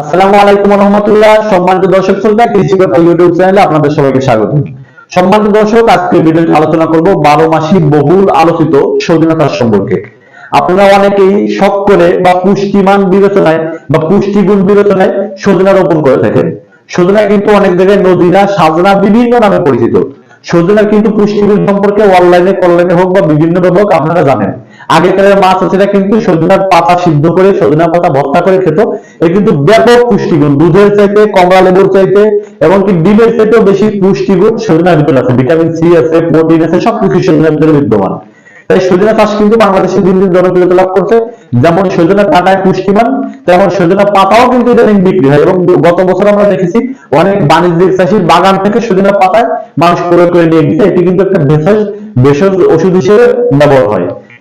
আসসালামু আলাইকুম রহমতুল্লাহ সম্মানিত দর্শক শ্রোতা, কৃষি ইউটিউব চ্যানেলে আপনাদের সবাইকে স্বাগত। সম্মানিত দর্শক আজকে আলোচনা করব বারো মাসি বহুল আলোচিত চাষ সম্পর্কে। আপনারা অনেকেই শখ করে বা পুষ্টিমান বিবেচনায় বা পুষ্টিগুণ বিবেচনায় সজনা রোপণ করে থাকেন। সজনা কিন্তু অনেক জায়গায় নদীরা, সাজনা বিভিন্ন নামে পরিচিত। সজনা কিন্তু পুষ্টিগুণ সম্পর্কে অনলাইনে অনলাইনে হোক বা বিভিন্ন হোক আপনারা জানেন। আগেকার মাছ চাষিরা কিন্তু সজনার পাতা সিদ্ধ করে সজনা পাতা ভর্তা করে খেত। এর কিন্তু ব্যাপক পুষ্টিগুণ, দুধের চাইতে, কমলা লেবুর চাইতে, এমনকি ডিমের চাইতেও বেশি পুষ্টিগুণ সজনার ভিতরে আছে। ভিটামিন সি আছে, প্রোটিন আছে, সবকিছু সজনার ভিতরে বিদ্যমান। তাই সজনা চাষ কিন্তু বাংলাদেশে দিন দিন জনপ্রিয়তা লাভ করছে। যেমন সজনা কাটায় পুষ্টিমান, তেমন সজনা পাতাও কিন্তু ইদানিং বিক্রি হয়। এবং গত বছর আমরা দেখেছি অনেক বাণিজ্যিক চাষির বাগান থেকে সজনা পাতায় মানুষ ক্রয় করে নিয়ে গেছে। এটি কিন্তু একটা ভেষজ ভেষজ ওষুধ হিসেবে ব্যবহার হয়।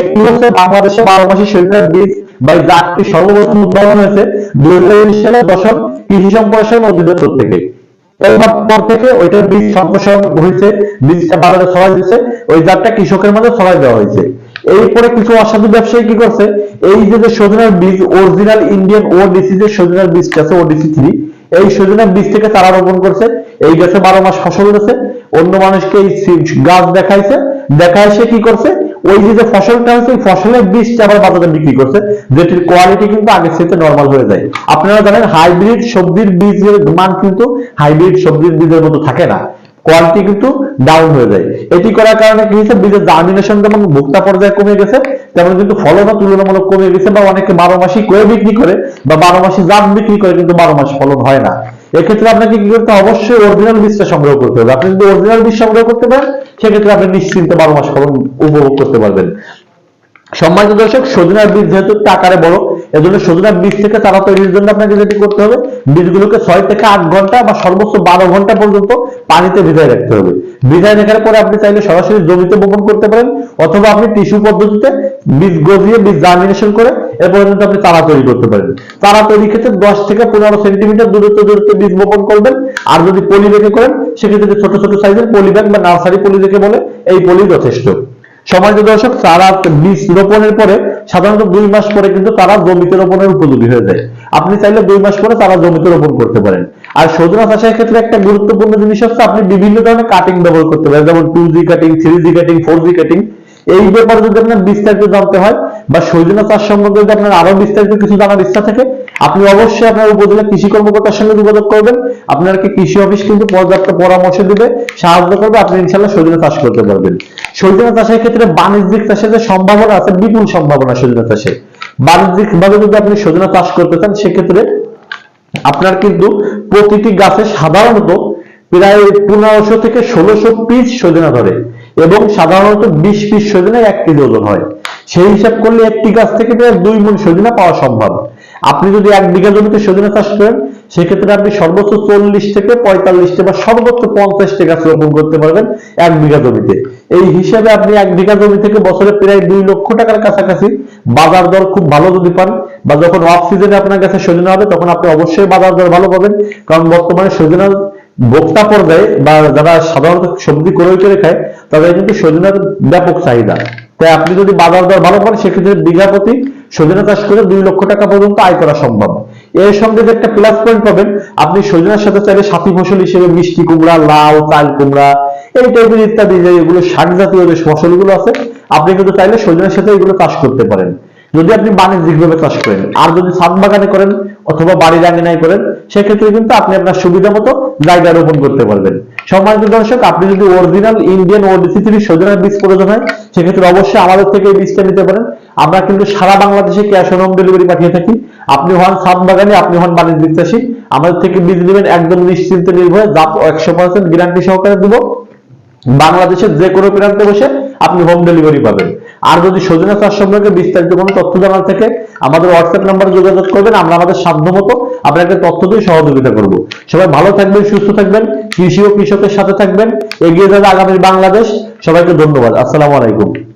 একটি হচ্ছে বাংলাদেশে বারো মাসি সজনার বীজ বা জাতটি সর্বপ্রথম হয়েছে দুই হাজার দশক কৃষি সম্প্রসারণ অধিদপ্তর থেকে। এরপর থেকে বীজ সম্প্রসারণ হয়েছে, বীজটা বাজারে ছড়াই দিচ্ছে ওই জাতটা কৃষকের মাঝে ছড়াই দেওয়া হয়েছে। এরপরে কিছু অসাধু ব্যবসায়ী কি করছে? এই যে যে সজনার বীজ অরিজিনাল ইন্ডিয়ান ও ডিসি যে সজনার বীজটা আছে ওডিসি থ্রি এই সজনার বীজ থেকে চারা রোপণ করছে। এই গাছে বারো মাস ফসল হয়েছে। অন্য মানুষকে এই গাছ দেখাইছে। দেখায় সে কি করছে? ওই যে যে ফসলটা হচ্ছে ফসলের বীজটা আবার বাজারে বিক্রি করছে, যেটির কোয়ালিটি কিন্তু আগের থেকে নর্মাল হয়ে যায়। আপনারা জানেন হাইব্রিড সবজির বীজের মান কিন্তু হাইব্রিড সবজির বীজের মতো থাকে না। কোয়ালিটি কিন্তু ডাউন হয়ে যায়। এটি করার কারণে কি হয়েছে, বীজের জার্মিনেশন যেমন ভোক্তা পর্যায়ে কমে গেছে, তেমন কিন্তু ফলনও তুলনামূলক কমে গেছে, বা অনেকে বারো মাসি করে বিক্রি করে, বা বারো মাসি জাত বিক্রি করে, কিন্তু বারো মাস ফলন হয় না। এক্ষেত্রে আপনাকে কি করতে অবশ্যই অরিজিনাল বীজটা সংগ্রহ করতে হবে। আপনি যদি অরিজিনাল বীজ সংগ্রহ করতে পারেন, সেক্ষেত্রে আপনি নিশ্চিন্তে বারো মাস ফলন উপভোগ করতে পারবেন। সম্মানিত দর্শক, সজনার বীজ যেহেতু আকারে বড়, এজন্য সজনার বীজ থেকে চারা তৈরির জন্য আপনাকে যেটি করতে হবে, বীজগুলোকে ছয় থেকে আট ঘণ্টা বা সর্বোচ্চ বারো ঘণ্টা পর্যন্ত পানিতে ভিজায় রাখতে হবে। ভিজায় রাখার পরে আপনি চাইলে সরাসরি জমিতে বপন করতে পারেন, অথবা আপনি টিস্যু পদ্ধতিতে বীজ গজিয়ে বীজ জার্মিনেশন করে এ পর্যন্ত আপনি চারা তৈরি করতে পারেন। তারা তৈরির ক্ষেত্রে দশ থেকে পনেরো সেন্টিমিটার দূরত্ব দূরত্ব বীজ বপন করবেন। আর যদি পলি ব্যাগে করেন, সেক্ষেত্রে ছোট ছোট সাইজের পলি ব্যাগ বা নার্সারি পলি রেখে বলে, এই পলি যথেষ্ট। সমাজ দর্শক, চারা বীজ রোপণের পরে সাধারণত দুই মাস পরে কিন্তু তারা জমিতে রোপণের উপযোগী হয়ে যায়। আপনি চাইলে দুই মাস পরে তারা জমিতে রোপণ করতে পারেন। আর সজনা চাষের ক্ষেত্রে একটা গুরুত্বপূর্ণ জিনিস হচ্ছে, আপনি বিভিন্ন ধরনের কাটিং ব্যবহার করতে পারেন। যেমন two G cutting three G cutting four G cutting এই ব্যাপারে যদি আপনার বিস্তারিত জানতে হয় বা সজনা চাষ সম্বন্ধে যদি আপনার আরও বিস্তারিত কিছু জানার ইচ্ছা থাকে, আপনি অবশ্যই আপনার উপজেলা কৃষি কর্মকর্তার সঙ্গে যোগাযোগ করবেন। আপনাকে কৃষি অফিস কিন্তু পর্যাপ্ত পরামর্শ দিবে, সাহায্য করবে, আপনি ইনশাল্লাহ সজনা চাষ করতে পারবেন। সজনা চাষের ক্ষেত্রে বাণিজ্যিক চাষের যে সম্ভাবনা আছে, বিপুল সম্ভাবনা সজনা চাষে বাণিজ্যিক ভাবে যদি আপনি সজনা চাষ করতে চান, সেক্ষেত্রে আপনার কিন্তু প্রতিটি গাছে সাধারণত প্রায় পনেরোশো থেকে ষোলোশো পিস সজনা ধরে। এবং সাধারণত বিশ পিস সজনা এক কেজি ওজন হয়। সেই হিসাব করলে একটি গাছ থেকে প্রায় দুই মন সজনা পাওয়া সম্ভব। আপনি যদি এক বিঘা জমিতে সজনা চাষ করেন, সেক্ষেত্রে আপনি সর্বোচ্চ চল্লিশ থেকে পঁয়তাল্লিশটা বা সর্বোচ্চ পঞ্চাশটা গাছ রোপণ করতে পারবেন এক বিঘা জমিতে। এই হিসাবে আপনি এক বিঘা জমি থেকে বছরে প্রায় দুই লক্ষ টাকার কাছাকাছি বাজার দর খুব ভালো যদি পান বা যখন অফ সিজনে আপনার কাছে সজনা হবে, তখন আপনি অবশ্যই বাজার দর ভালো পাবেন। কারণ বর্তমানে সজনার ভোক্তা পর্যায়ে বা যারা সাধারণত সবজি ক্রয় করে খায়, তাদের কিন্তু সজনার ব্যাপক চাহিদা। তাই আপনি যদি বাজার দর ভালো পান সেক্ষেত্রে বিঘা প্রতি সজনা চাষ করে দুই লক্ষ টাকা পর্যন্ত আয় করা সম্ভব। এর সঙ্গে যে একটা প্লাস পয়েন্ট পাবেন, আপনি সজনার সাথে চাইলে সাথী ফসল হিসেবে মিষ্টি কুমড়া, লাউ, চাল কুমড়া, এই টাইপের ইত্যাদি যে এগুলো শাক জাতীয় যে ফসলগুলো আছে, আপনি কিন্তু চাইলে সজনের সাথে এগুলো চাষ করতে পারেন। যদি আপনি বাণিজ্যিক ভাবে চাষ করেন, আর যদি ছাদ বাগানে করেন অথবা বাড়ির আঙিনায় করেন, সেক্ষেত্রে কিন্তু আপনি আপনার সুবিধা মতো জায়গা রোপণ করতে পারবেন। সম্মানিত দর্শক, আপনি যদি অরিজিনাল ইন্ডিয়ান ওডিসি থ্রি সজনের বীজ প্রয়োজন হয়, সেক্ষেত্রে অবশ্যই আমাদের থেকে এই বীজটা নিতে পারেন। আমরা কিন্তু সারা বাংলাদেশে ক্যাশ অন হোম ডেলিভারি পাঠিয়ে থাকি। আপনি হন ছাদ বাগানে, আপনি হন বাণিজ্যিক চাষী। আমাদের থেকে বীজ নেবেন একদম নিশ্চিন্তে নির্ভয়ে। যা একশো পার্সেন্ট গ্যারান্টি সহকারে দিব। বাংলাদেশের যে কোনো প্রান্তে বসে আপনি হোম ডেলিভারি পাবেন। আর যদি সজনে চাষ সম্পর্কে বিস্তারিত কোনো তথ্য জানার থেকে, আমাদের হোয়াটসঅ্যাপ নাম্বারে যোগাযোগ করবেন, আমরা আমাদের সাধ্যমতো আপনাকে তথ্য দিয়ে সহযোগিতা করব। সবাই ভালো থাকবেন, সুস্থ থাকবেন, কৃষি ও কৃষকের সাথে থাকবেন। এগিয়ে যাবে আগামী বাংলাদেশ। সবাইকে ধন্যবাদ। আসসালামু আলাইকুম।